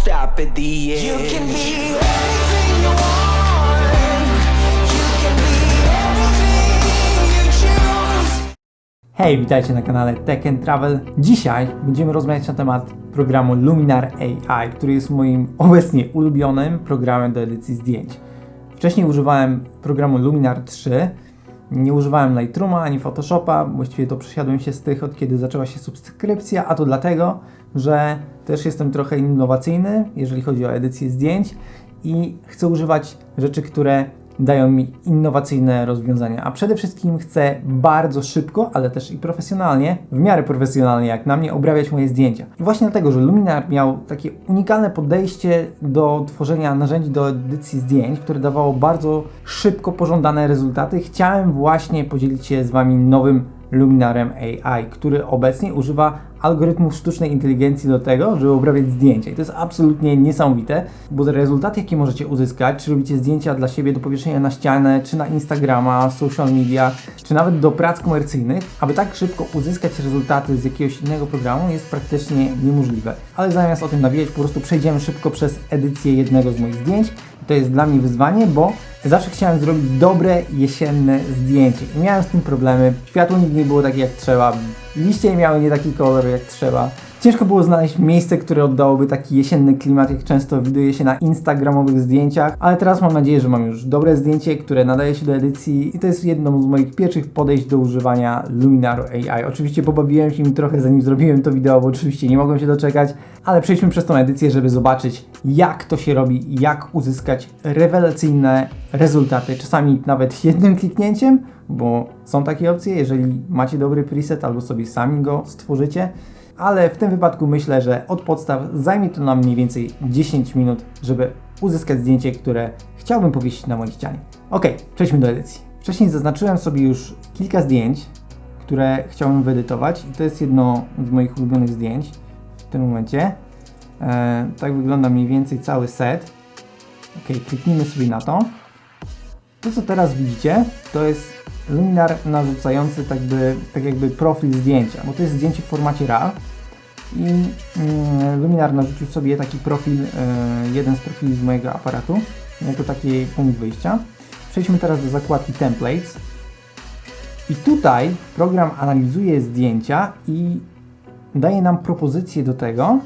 stop at the end. You can be anything you want. Hej, witajcie na kanale Tech and Travel. Dzisiaj będziemy rozmawiać na temat programu Luminar AI, który jest moim obecnie ulubionym programem do edycji zdjęć. Wcześniej używałem programu Luminar 3. Nie używałem Lightrooma ani Photoshopa, właściwie to przesiadłem się z tych od kiedy zaczęła się subskrypcja, a to dlatego, że też jestem trochę innowacyjny, jeżeli chodzi o edycję zdjęć i chcę używać rzeczy, które dają mi innowacyjne rozwiązania. A przede wszystkim chcę bardzo szybko, ale też i profesjonalnie, w miarę profesjonalnie jak na mnie, obrabiać moje zdjęcia. I właśnie dlatego, że Luminar miał takie unikalne podejście do tworzenia narzędzi do edycji zdjęć, które dawało bardzo szybko pożądane rezultaty, chciałem właśnie podzielić się z Wami nowym Luminarem AI, który obecnie używa algorytmów sztucznej inteligencji do tego, żeby obrabiać zdjęcia. I to jest absolutnie niesamowite, bo rezultaty, jakie możecie uzyskać, czy robicie zdjęcia dla siebie do powieszenia na ścianę, czy na Instagrama, social media, czy nawet do prac komercyjnych, aby tak szybko uzyskać rezultaty z jakiegoś innego programu jest praktycznie niemożliwe. Ale zamiast o tym nawijać, po prostu przejdziemy szybko przez edycję jednego z moich zdjęć. To jest dla mnie wyzwanie, bo zawsze chciałem zrobić dobre jesienne zdjęcie miałem z tym problemy. Światło nigdy nie było takie jak trzeba, liście miały nie taki kolor jak trzeba. Ciężko było znaleźć miejsce, które oddałoby taki jesienny klimat, jak często widuje się na instagramowych zdjęciach, ale teraz mam nadzieję, że mam już dobre zdjęcie, które nadaje się do edycji i to jest jedno z moich pierwszych podejść do używania Luminaru AI. Oczywiście pobawiłem się nim trochę zanim zrobiłem to wideo, bo oczywiście nie mogłem się doczekać, ale przejdźmy przez tą edycję, żeby zobaczyć jak to się robi jak uzyskać rewelacyjne rezultaty, czasami nawet jednym kliknięciem, bo są takie opcje, jeżeli macie dobry preset albo sobie sami go stworzycie, ale w tym wypadku myślę, że od podstaw zajmie to nam mniej więcej 10 minut, żeby uzyskać zdjęcie, które chciałbym powiesić na mojej ścianie. Ok, przejdźmy do edycji. Wcześniej zaznaczyłem sobie już kilka zdjęć, które chciałbym wyedytować i to jest jedno z moich ulubionych zdjęć w tym momencie. E, tak wygląda mniej więcej cały set. Ok, kliknijmy sobie na to. To co teraz widzicie, to jest luminar narzucający tak, by, tak jakby profil zdjęcia, bo to jest zdjęcie w formacie RAW i mm, luminar narzucił sobie taki profil, y, jeden z profili z mojego aparatu, jako taki punkt wyjścia. Przejdźmy teraz do zakładki Templates i tutaj program analizuje zdjęcia i daje nam propozycje do tego,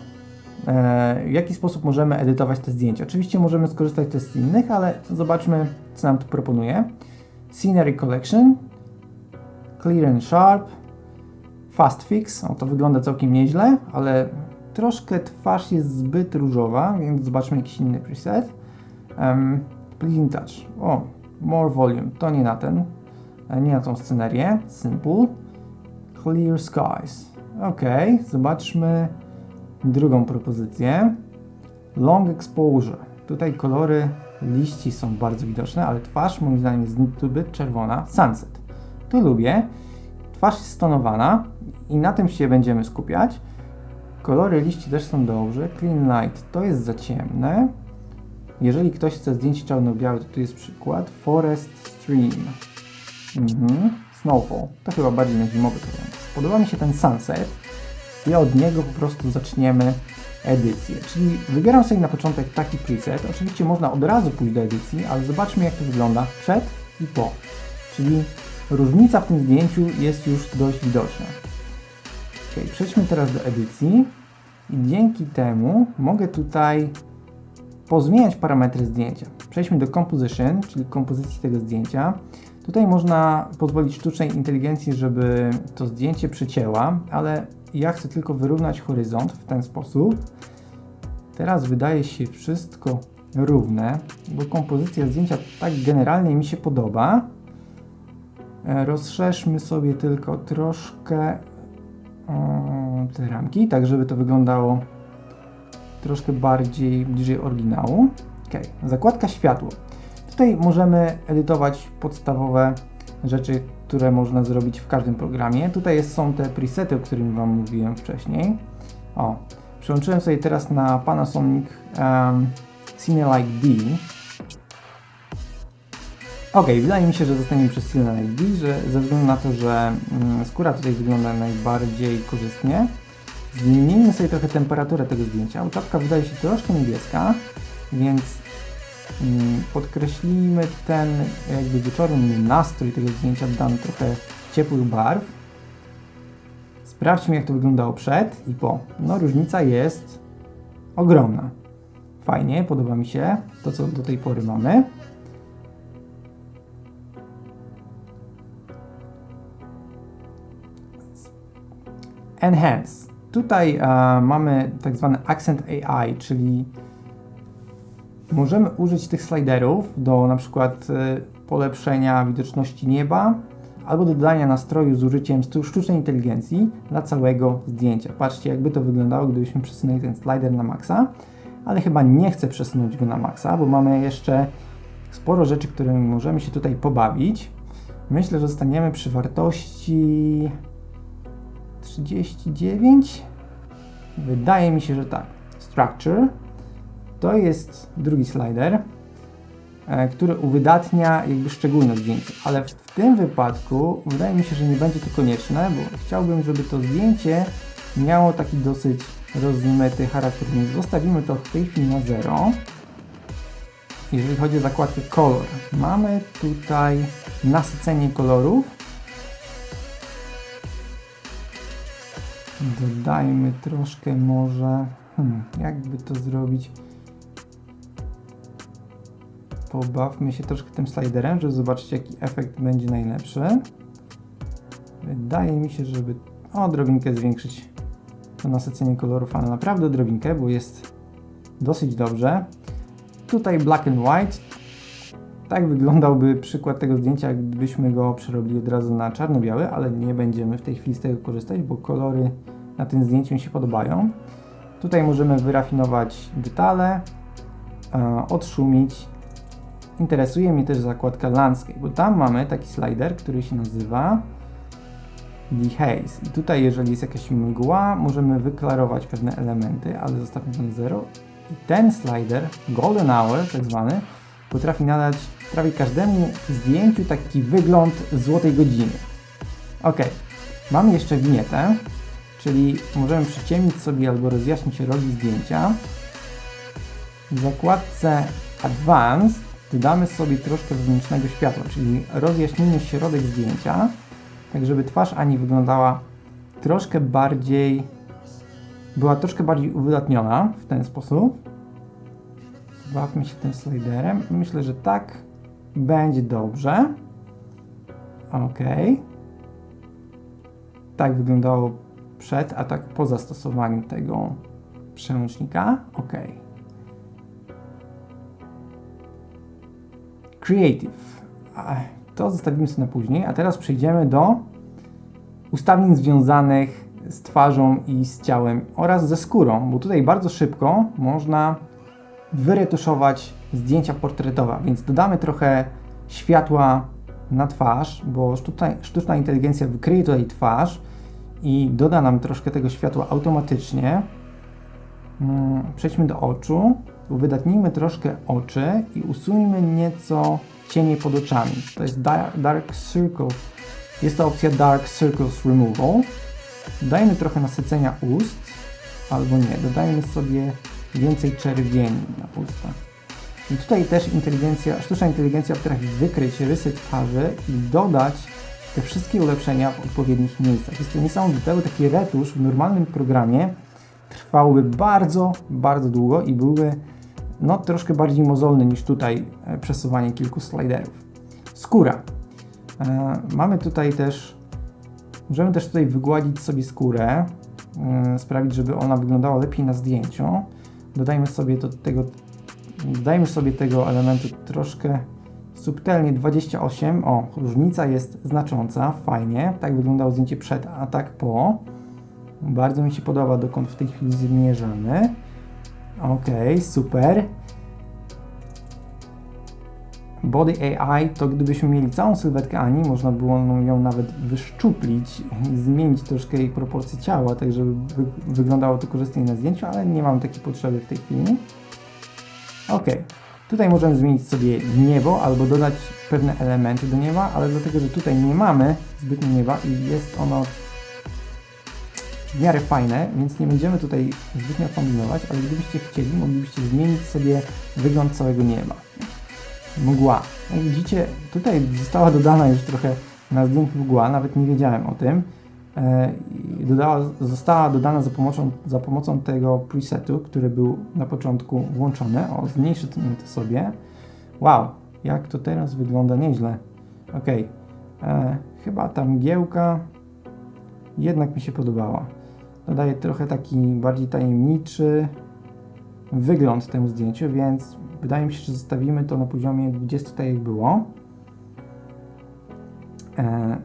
e, w jaki sposób możemy edytować te zdjęcia. Oczywiście możemy skorzystać też z innych, ale zobaczmy, co nam tu proponuje. Scenery Collection, Clear and Sharp, Fast Fix, o to wygląda całkiem nieźle, ale troszkę twarz jest zbyt różowa, więc zobaczmy jakiś inny preset. Um, Touch, o, More Volume, to nie na ten, e, nie na tą scenerię, Simple, Clear Skies, ok, zobaczmy drugą propozycję, Long Exposure, tutaj kolory liści są bardzo widoczne, ale twarz moim zdaniem jest zbyt czerwona. Sunset. To lubię. Twarz jest stonowana i na tym się będziemy skupiać. Kolory liści też są dobrze. Clean Light to jest za ciemne. Jeżeli ktoś chce zdjęcie czarno-białe, to tu jest przykład. Forest Stream. Mhm. Snowfall. To chyba bardziej na zimowy klimat. Podoba mi się ten sunset i od niego po prostu zaczniemy edycję. Czyli wybieram sobie na początek taki preset. Oczywiście można od razu pójść do edycji, ale zobaczmy jak to wygląda przed i po. Czyli różnica w tym zdjęciu jest już dość widoczna. Ok, przejdźmy teraz do edycji i dzięki temu mogę tutaj pozmieniać parametry zdjęcia. Przejdźmy do Composition, czyli kompozycji tego zdjęcia. Tutaj można pozwolić sztucznej inteligencji, żeby to zdjęcie przycięła, ale ja chcę tylko wyrównać horyzont w ten sposób. Teraz wydaje się wszystko równe, bo kompozycja zdjęcia tak generalnie mi się podoba. E, rozszerzmy sobie tylko troszkę te ramki, tak żeby to wyglądało troszkę bardziej bliżej oryginału. Ok, zakładka światło. Tutaj możemy edytować podstawowe rzeczy, które można zrobić w każdym programie. Tutaj jest, są te presety, o których Wam mówiłem wcześniej. O, przełączyłem sobie teraz na Panasonic um, Cinelight D. Ok, wydaje mi się, że zostaniemy przez Cinelight D, że ze względu na to, że um, skóra tutaj wygląda najbardziej korzystnie. Zmienimy sobie trochę temperaturę tego zdjęcia. Czapka wydaje się troszkę niebieska, więc mm, podkreślimy ten jakby wieczorny nastrój tego zdjęcia, damy trochę ciepłych barw. Sprawdźmy jak to wyglądało przed i po. No różnica jest ogromna. Fajnie, podoba mi się to co do tej pory mamy. Enhance. Tutaj mamy tak zwany Accent AI, czyli możemy użyć tych sliderów do na przykład e, polepszenia widoczności nieba albo dodania nastroju z użyciem sztucznej inteligencji dla całego zdjęcia. Patrzcie, jakby to wyglądało, gdybyśmy przesunęli ten slider na maksa, ale chyba nie chcę przesunąć go na maksa, bo mamy jeszcze sporo rzeczy, którymi możemy się tutaj pobawić. Myślę, że zostaniemy przy wartości 39? Wydaje mi się, że tak. Structure to jest drugi slider, e, który uwydatnia jakby szczególne zdjęcie, ale w tym wypadku wydaje mi się, że nie będzie to konieczne, bo chciałbym, żeby to zdjęcie miało taki dosyć rozmyty charakter, więc zostawimy to w tej chwili na 0. Jeżeli chodzi o zakładkę Color, mamy tutaj nasycenie kolorów. Dodajmy troszkę może. Hmm, jakby to zrobić? Pobawmy się troszkę tym sliderem, żeby zobaczyć jaki efekt będzie najlepszy. Wydaje mi się, żeby o odrobinkę zwiększyć to nasycenie kolorów, ale naprawdę odrobinkę, bo jest dosyć dobrze. Tutaj black and white. Tak wyglądałby przykład tego zdjęcia, gdybyśmy go przerobili od razu na czarno-biały, ale nie będziemy w tej chwili z tego korzystać, bo kolory na tym zdjęciu mi się podobają. Tutaj możemy wyrafinować detale, e, odszumić. Interesuje mnie też zakładka Landscape, bo tam mamy taki slider, który się nazywa Dehaze. I tutaj, jeżeli jest jakaś mgła, możemy wyklarować pewne elementy, ale zostawmy na 0. I ten slider, Golden Hour tak zwany, potrafi nadać prawie każdemu zdjęciu taki wygląd złotej godziny. Ok, mamy jeszcze winietę, czyli możemy przyciemnić sobie albo rozjaśnić rogi zdjęcia. W zakładce Advanced dodamy sobie troszkę wewnętrznego światła, czyli rozjaśnimy środek zdjęcia, tak żeby twarz Ani wyglądała troszkę bardziej, była troszkę bardziej uwydatniona w ten sposób. Bawmy się tym sliderem. Myślę, że tak będzie dobrze. Ok. Tak wyglądało przed, a tak po zastosowaniu tego przełącznika. Ok. Creative. To zostawimy sobie na później, a teraz przejdziemy do ustawień związanych z twarzą i z ciałem oraz ze skórą, bo tutaj bardzo szybko można wyretuszować zdjęcia portretowe, więc dodamy trochę światła na twarz, bo sztuczna, sztuczna inteligencja wykryje tutaj twarz i doda nam troszkę tego światła automatycznie. Mm, Przejdźmy do oczu, uwydatnijmy troszkę oczy i usuńmy nieco cienie pod oczami. To jest dark, dark Circle. Jest to opcja Dark Circles Removal. Dajmy trochę nasycenia ust, albo nie. Dodajmy sobie więcej czerwieni na usta. I tutaj też inteligencja, sztuczna inteligencja potrafi wykryć rysy twarzy i dodać te wszystkie ulepszenia w odpowiednich miejscach. Jest to niesamowite, bo taki retusz w normalnym programie trwałby bardzo, bardzo długo i byłby no, troszkę bardziej mozolny niż tutaj e, przesuwanie kilku sliderów. Skóra. E, mamy tutaj też, możemy też tutaj wygładzić sobie skórę, e, sprawić, żeby ona wyglądała lepiej na zdjęciu. Dodajmy sobie tego, dodajmy sobie tego elementu troszkę subtelnie 28. O, różnica jest znacząca, fajnie. Tak wyglądało zdjęcie przed, a tak po. Bardzo mi się podoba, dokąd w tej chwili zmierzamy. Ok, super. Body AI to gdybyśmy mieli całą sylwetkę Ani, można było ją nawet wyszczuplić zmienić troszkę jej proporcje ciała, tak żeby wy wyglądało to korzystnie na zdjęciu, ale nie mam takiej potrzeby w tej chwili. Ok, tutaj możemy zmienić sobie niebo albo dodać pewne elementy do nieba, ale dlatego, że tutaj nie mamy zbytnio nieba i jest ono w miarę fajne, więc nie będziemy tutaj zbytnio kombinować, ale gdybyście chcieli, moglibyście zmienić sobie wygląd całego nieba. Mgła. Jak widzicie, tutaj została dodana już trochę na zdjęciu mgła, nawet nie wiedziałem o tym. E, Dodała, została dodana za pomocą, za pomocą tego presetu, który był na początku włączony. O, zmniejszę to to sobie. Wow, jak to teraz wygląda nieźle. Ok, e, chyba ta mgiełka jednak mi się podobała. Dodaje trochę taki bardziej tajemniczy wygląd temu zdjęciu, więc wydaje mi się, że zostawimy to na poziomie 20 tak jak było. E,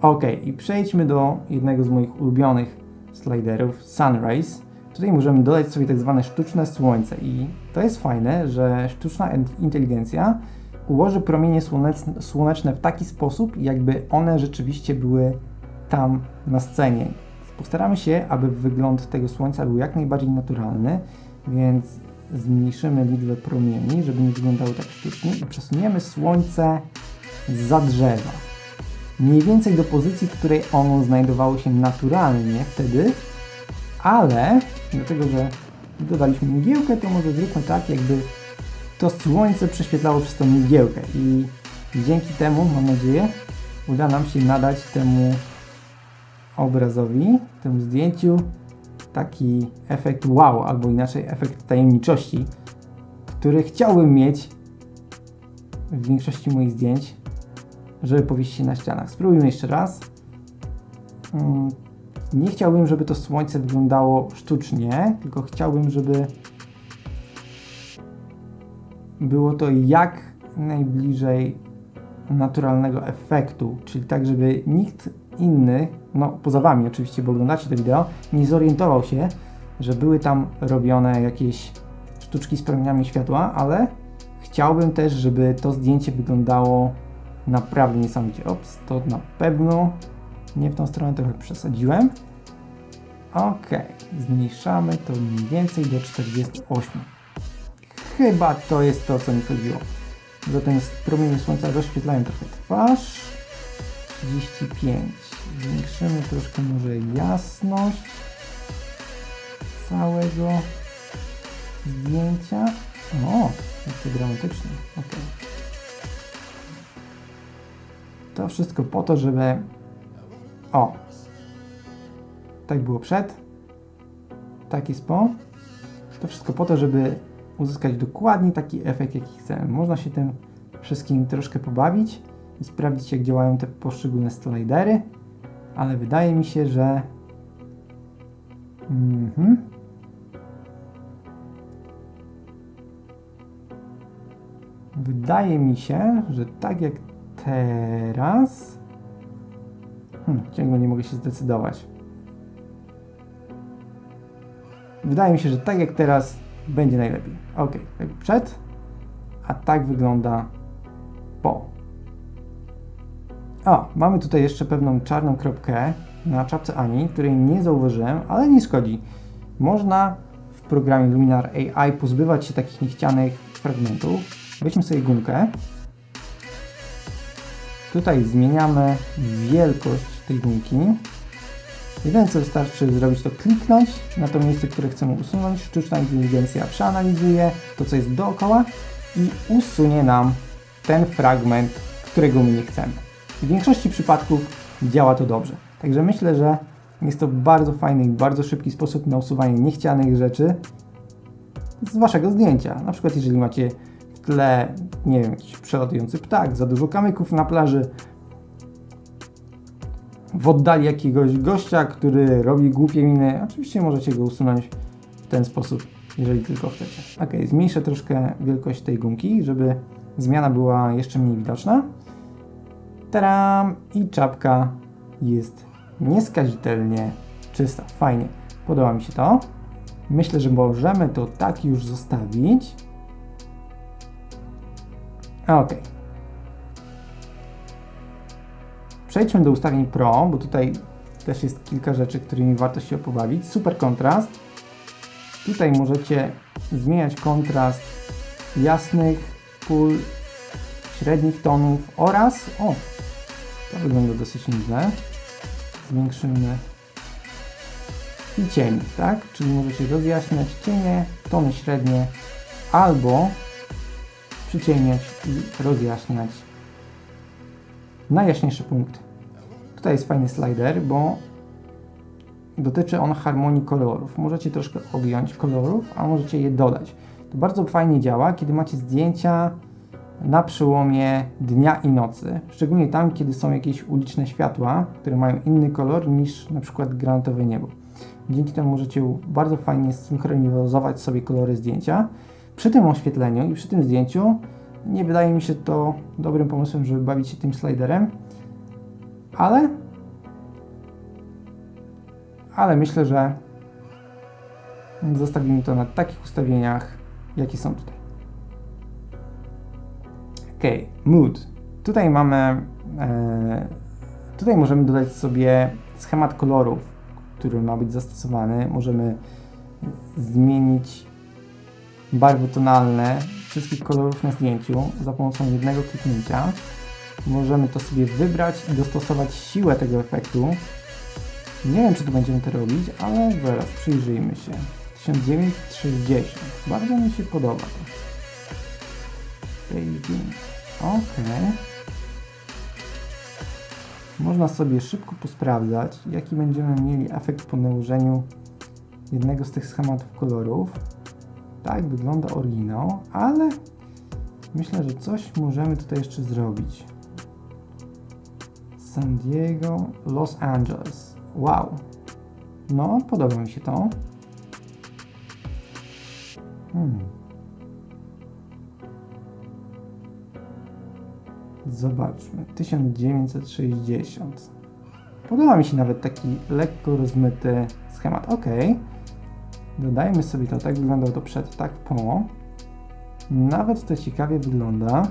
ok, i przejdźmy do jednego z moich ulubionych sliderów, Sunrise. Tutaj możemy dodać sobie tak zwane sztuczne słońce i to jest fajne, że sztuczna in- inteligencja ułoży promienie słoneczne w taki sposób, jakby one rzeczywiście były tam na scenie. Postaramy się, aby wygląd tego słońca był jak najbardziej naturalny, więc zmniejszymy liczbę promieni, żeby nie wyglądały tak sztucznie i przesuniemy słońce za drzewa. Mniej więcej do pozycji, w której ono znajdowało się naturalnie wtedy, ale dlatego, że dodaliśmy mgiełkę, to może zróbmy tak, jakby to słońce prześwietlało przez tą mgiełkę i dzięki temu, mam nadzieję, uda nam się nadać temu obrazowi, temu zdjęciu taki efekt wow, albo inaczej efekt tajemniczości, który chciałbym mieć w większości moich zdjęć, żeby powiesić się na ścianach. Spróbujmy jeszcze raz. Mm, Nie chciałbym, żeby to słońce wyglądało sztucznie, tylko chciałbym, żeby było to jak najbliżej naturalnego efektu, czyli tak, żeby nikt inny, no poza Wami oczywiście, bo oglądacie to wideo, nie zorientował się, że były tam robione jakieś sztuczki z promieniami światła, ale chciałbym też, żeby to zdjęcie wyglądało naprawdę niesamowicie. Ops, to na pewno nie w tą stronę trochę przesadziłem. Ok, zmniejszamy to mniej więcej do 48. Chyba to jest to, co mi chodziło. Zatem promienie słońca rozświetlają trochę twarz. 35. Zwiększymy troszkę może jasność całego zdjęcia. O, jak to dramatycznie. Ok. To wszystko po to, żeby... O! Tak było przed. Tak jest po. To wszystko po to, żeby uzyskać dokładnie taki efekt, jaki chcemy. Można się tym wszystkim troszkę pobawić i sprawdzić, jak działają te poszczególne slidery, ale wydaje mi się, że. Mhm. Wydaje mi się, że tak jak teraz. Hmm, ciągle nie mogę się zdecydować. Wydaje mi się, że tak jak teraz będzie najlepiej. Ok, tak przed, a tak wygląda po. O, mamy tutaj jeszcze pewną czarną kropkę na czapce Ani, której nie zauważyłem, ale nie szkodzi. Można w programie Luminar AI pozbywać się takich niechcianych fragmentów. Weźmy sobie gumkę. Tutaj zmieniamy wielkość tej gumki. Jedyne co wystarczy zrobić to kliknąć na to miejsce, które chcemy usunąć. Sztuczna inteligencja przeanalizuje to, co jest dookoła i usunie nam ten fragment, którego my nie chcemy. W większości przypadków działa to dobrze. Także myślę, że jest to bardzo fajny i bardzo szybki sposób na usuwanie niechcianych rzeczy z waszego zdjęcia. Na przykład jeżeli macie w tle, nie wiem, jakiś przelatujący ptak, za dużo kamyków na plaży, w oddali jakiegoś gościa, który robi głupie miny, oczywiście możecie go usunąć w ten sposób, jeżeli tylko chcecie. Ok, zmniejszę troszkę wielkość tej gumki, żeby zmiana była jeszcze mniej widoczna. Taram! I czapka jest nieskazitelnie czysta. Fajnie. Podoba mi się to. Myślę, że możemy to tak już zostawić. Ok. Przejdźmy do ustawień Pro, bo tutaj też jest kilka rzeczy, którymi warto się pobawić. Super kontrast. Tutaj możecie zmieniać kontrast jasnych pól, średnich tonów oraz, o, to wygląda dosyć nieźle. Zwiększymy i cieni, tak? Czyli możecie rozjaśniać cienie, tony średnie albo przyciemniać i rozjaśniać najjaśniejszy punkt. Tutaj jest fajny slider, bo dotyczy on harmonii kolorów. Możecie troszkę objąć kolorów, a możecie je dodać. To bardzo fajnie działa, kiedy macie zdjęcia na przełomie dnia i nocy. Szczególnie tam, kiedy są jakieś uliczne światła, które mają inny kolor niż na przykład granatowe niebo. Dzięki temu możecie bardzo fajnie synchronizować sobie kolory zdjęcia. Przy tym oświetleniu i przy tym zdjęciu nie wydaje mi się to dobrym pomysłem, żeby bawić się tym sliderem, ale ale myślę, że zostawimy to na takich ustawieniach, jakie są tutaj. Ok, mood. Tutaj mamy, e, tutaj możemy dodać sobie schemat kolorów, który ma być zastosowany. Możemy zmienić barwy tonalne wszystkich kolorów na zdjęciu za pomocą jednego kliknięcia. Możemy to sobie wybrać i dostosować siłę tego efektu. Nie wiem, czy to będziemy to robić, ale zaraz przyjrzyjmy się. 1960. Bardzo mi się podoba to. Beijing. Ok. Można sobie szybko posprawdzać, jaki będziemy mieli efekt po nałożeniu jednego z tych schematów kolorów. Tak wygląda oryginał, ale myślę, że coś możemy tutaj jeszcze zrobić. San Diego, Los Angeles. Wow. No, podoba mi się to. Hmm. Zobaczmy. 1960. Podoba mi się nawet taki lekko rozmyty schemat. Ok. Dodajmy sobie to. Tak wyglądało to przed, tak po. Nawet to ciekawie wygląda.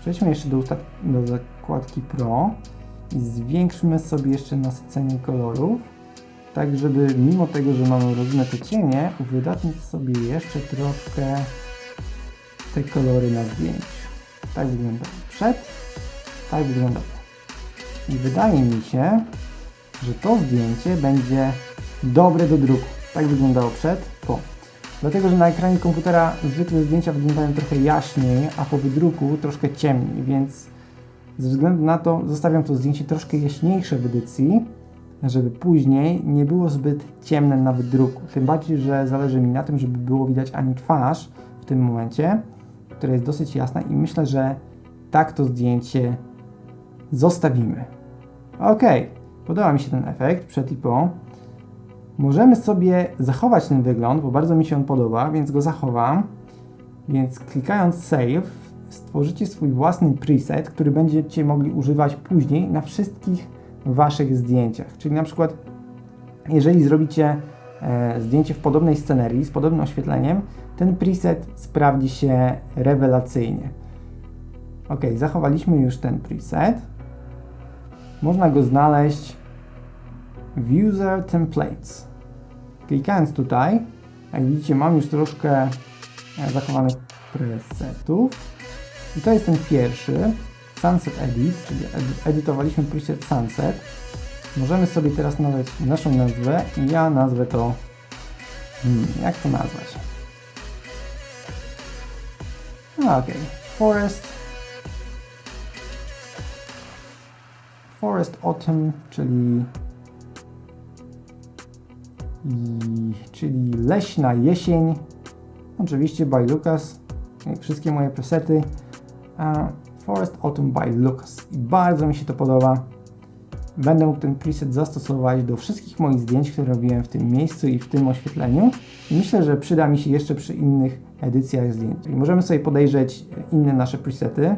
Przejdźmy jeszcze do, do zakładki Pro i zwiększmy sobie jeszcze nasycenie kolorów, tak żeby mimo tego, że mamy rozmyte cienie, uwydatnić sobie jeszcze troszkę te kolory na zdjęciu. Tak wygląda przed, tak wygląda. I wydaje mi się, że to zdjęcie będzie dobre do druku. Tak wyglądało przed, po. Dlatego, że na ekranie komputera zwykle zdjęcia wyglądają trochę jaśniej, a po wydruku troszkę ciemniej, więc ze względu na to zostawiam to zdjęcie troszkę jaśniejsze w edycji, żeby później nie było zbyt ciemne na wydruku. Tym bardziej, że zależy mi na tym, żeby było widać ani twarz w tym momencie, która jest dosyć jasna i myślę, że tak to zdjęcie zostawimy. Ok, podoba mi się ten efekt przed i po. Możemy sobie zachować ten wygląd, bo bardzo mi się on podoba, więc go zachowam. Więc klikając Save, stworzycie swój własny preset, który będziecie mogli używać później na wszystkich Waszych zdjęciach. Czyli na przykład, jeżeli zrobicie e, zdjęcie w podobnej scenerii, z podobnym oświetleniem, ten preset sprawdzi się rewelacyjnie. Ok, zachowaliśmy już ten preset. Można go znaleźć w User Templates. Klikając tutaj, jak widzicie, mam już troszkę e, zachowanych presetów. I to jest ten pierwszy, Sunset Edit, czyli edy- edytowaliśmy preset Sunset. Możemy sobie teraz nadać naszą nazwę i ja nazwę to... Hmm, jak to nazwać? Okej, Forest. Forest Autumn, czyli i, czyli leśna jesień. Oczywiście by Lucas. Jak wszystkie moje presety. A Forest Autumn by Lucas. I bardzo mi się to podoba. Będę mógł ten preset zastosować do wszystkich moich zdjęć, które robiłem w tym miejscu i w tym oświetleniu. I myślę, że przyda mi się jeszcze przy innych edycjach zdjęć. I możemy sobie podejrzeć inne nasze presety.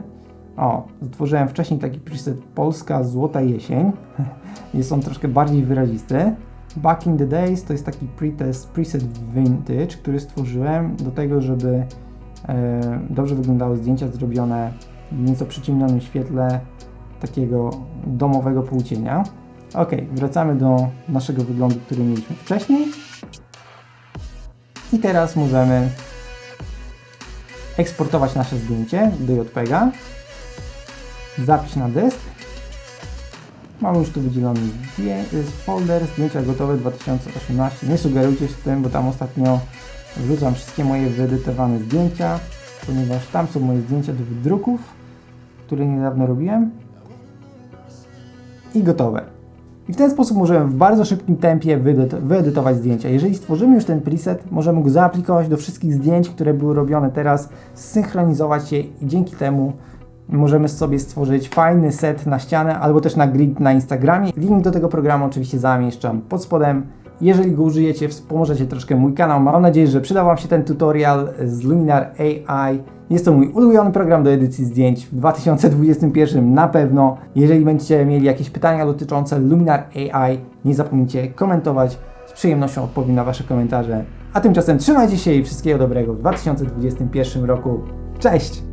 O, stworzyłem wcześniej taki preset Polska Złota Jesień. Jest on troszkę bardziej wyrazisty. Back in the Days to jest taki pretest, preset vintage, który stworzyłem do tego, żeby e, dobrze wyglądały zdjęcia zrobione w nieco przyciemnionym świetle takiego domowego półcienia. Ok, wracamy do naszego wyglądu, który mieliśmy wcześniej. I teraz możemy eksportować nasze zdjęcie do JPEGa, zapisz na dysk Mam już tu wydzielony folder, zdjęcia gotowe 2018. Nie sugerujcie się tym, bo tam ostatnio wrzucam wszystkie moje wyedytowane zdjęcia, ponieważ tam są moje zdjęcia do wydruków, które niedawno robiłem. I gotowe. I w ten sposób możemy w bardzo szybkim tempie wyedyt- wyedytować zdjęcia. Jeżeli stworzymy już ten preset, możemy go zaaplikować do wszystkich zdjęć, które były robione teraz, zsynchronizować je i dzięki temu możemy sobie stworzyć fajny set na ścianę albo też na grid na Instagramie. Link do tego programu oczywiście zamieszczam pod spodem. Jeżeli go użyjecie, wspomożecie troszkę mój kanał. Mam nadzieję, że przydał Wam się ten tutorial z Luminar AI. Jest to mój ulubiony program do edycji zdjęć w 2021 na pewno. Jeżeli będziecie mieli jakieś pytania dotyczące Luminar AI, nie zapomnijcie komentować. Z przyjemnością odpowiem na Wasze komentarze. A tymczasem trzymajcie się i wszystkiego dobrego w 2021 roku. Cześć!